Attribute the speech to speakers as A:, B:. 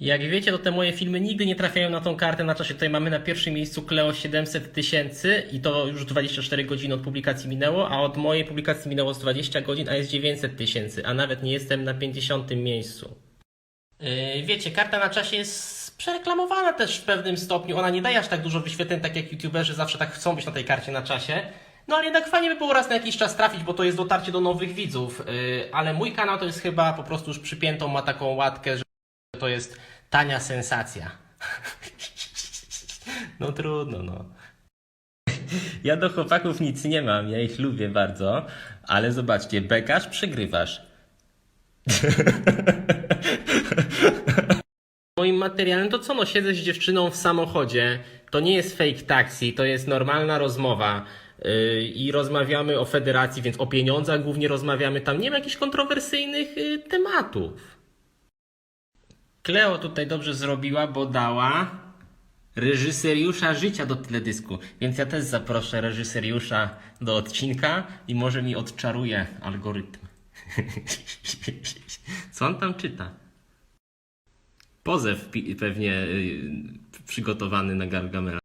A: Jak wiecie, to te moje filmy nigdy nie trafiają na tą kartę na czasie. Tutaj mamy na pierwszym miejscu Kleo 700 tysięcy i to już 24 godziny od publikacji minęło, a od mojej publikacji minęło z 20 godzin, a jest 900 tysięcy, a nawet nie jestem na 50 miejscu. Yy, wiecie, karta na czasie jest przereklamowana też w pewnym stopniu. Ona nie daje aż tak dużo wyświetleń, tak jak youtuberzy zawsze tak chcą być na tej karcie na czasie. No ale jednak fajnie by było raz na jakiś czas trafić, bo to jest dotarcie do nowych widzów. Yy, ale mój kanał to jest chyba po prostu już przypiętą, ma taką łatkę, że to jest tania sensacja. No trudno, no. Ja do chłopaków nic nie mam, ja ich lubię bardzo, ale zobaczcie, bekasz, przegrywasz. Moim materiałem to co no, siedzę z dziewczyną w samochodzie, to nie jest fake taxi, to jest normalna rozmowa yy, i rozmawiamy o federacji, więc o pieniądzach głównie rozmawiamy, tam nie ma jakichś kontrowersyjnych yy, tematów. Kleo tutaj dobrze zrobiła, bo dała reżyseriusza życia do teledysku. Więc ja też zaproszę reżyseriusza do odcinka i może mi odczaruje algorytm. Co on tam czyta? Pozew pewnie y, przygotowany na Gargamela.